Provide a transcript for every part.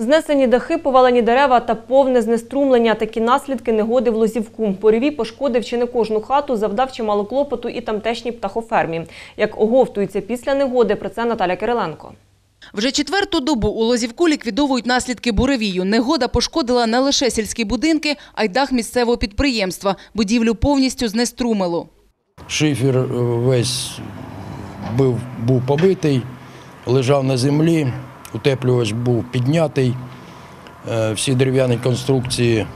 Знесені дахи, повалені дерева та повне знеструмлення. Такі наслідки негоди в Лозівку. Порівій пошкодив чи не кожну хату, завдав чимало клопоту і тамтешній птахофермі. Як оговтуються після негоди, про це Наталя Кириленко. Вже четверту добу у Лозівку ліквідовують наслідки буревію. Негода пошкодила не лише сільські будинки, а й дах місцевого підприємства. Будівлю повністю знеструмило. Шифер е, весь був, був побитий, лежав на землі, утеплювач був піднятий. Е, Всі дерев'яні конструкції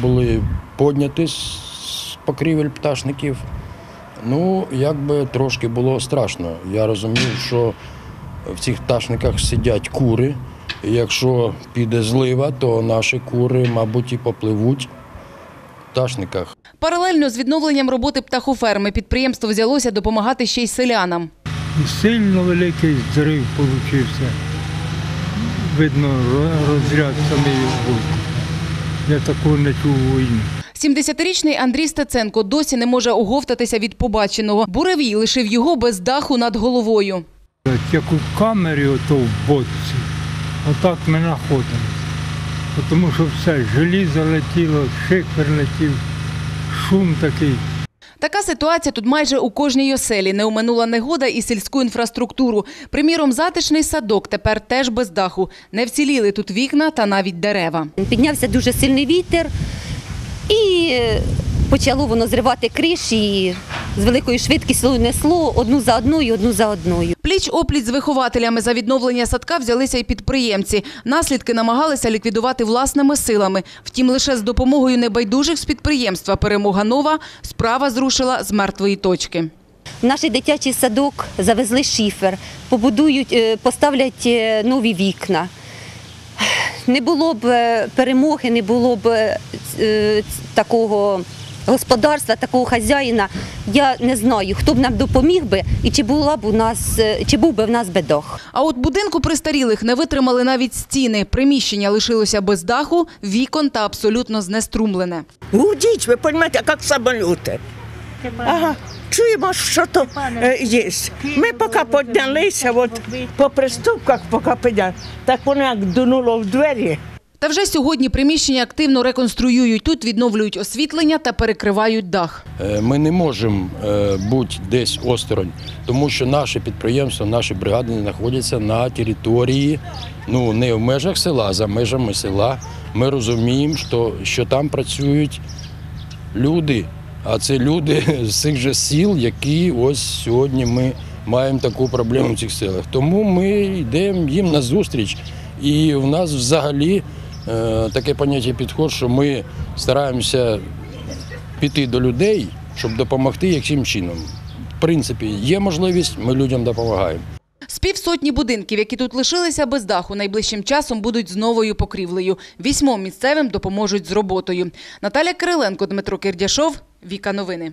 були подняті з покрівель пташників. Ну, якби трошки було страшно. Я розумів, що в цих пташниках сидять кури. І якщо піде злива, то наші кури, мабуть, і попливуть в пташниках. Паралельно з відновленням роботи птахоферми підприємство взялося допомагати ще й селянам. І сильно великий зрив получився. Видно, розряд самий був. Я такого не чув у війні. 70-річний Андрій Стеценко досі не може оговтатися від побаченого. Буревій лишив його без даху над головою. Як у камері ото в боці, отак ми знаходимося. Тому що все, желізо летіло, шифер летів, шум такий. Така ситуація тут майже у кожній оселі. Не оминула негода і сільську інфраструктуру. Приміром, затишний садок тепер теж без даху. Не вціліли тут вікна та навіть дерева. Піднявся дуже сильний вітер і е, почало воно зривати криші з великою швидкістю несло одну за одною, одну за одною. Пліч опліч з вихователями за відновлення садка взялися й підприємці. Наслідки намагалися ліквідувати власними силами. Втім, лише з допомогою небайдужих з підприємства «Перемога Нова» справа зрушила з мертвої точки. В наш дитячий садок завезли шифер, побудують, е, поставлять е, нові вікна. Не було б е, перемоги, не було б такого господарства, такого хазяїна. Я не знаю, хто б нам допоміг би і чи була б у нас, е, чи був би в нас бедох. А от будинку престарілих не витримали навіть стіни. Приміщення лишилося без даху, вікон та абсолютно знеструмлене. Гудіть, ви розумієте, як самоліти. Ага, чуємо, що то е, є. Ми поки піднялися, от по приступках поки підняли, так воно як дунуло в двері. Та вже сьогодні приміщення активно реконструюють. Тут відновлюють освітлення та перекривають дах. Е, Ми не можемо е, бути десь осторонь, тому що наше підприємство, наші бригади знаходяться на території, ну не в межах села, а за межами села. Ми розуміємо, що, що там працюють люди, а це люди з цих же сіл, які ось сьогодні ми маємо таку проблему в цих селах. Тому ми йдемо їм на зустріч. І в нас взагалі таке поняття підход, що ми стараємося піти до людей, щоб допомогти яким чином. В принципі, є можливість, ми людям допомагаємо. З півсотні будинків, які тут лишилися без даху, найближчим часом будуть з новою покрівлею. Вісьмом місцевим допоможуть з роботою. Наталя Кириленко, Дмитро Кирдяшов, Віка Новини.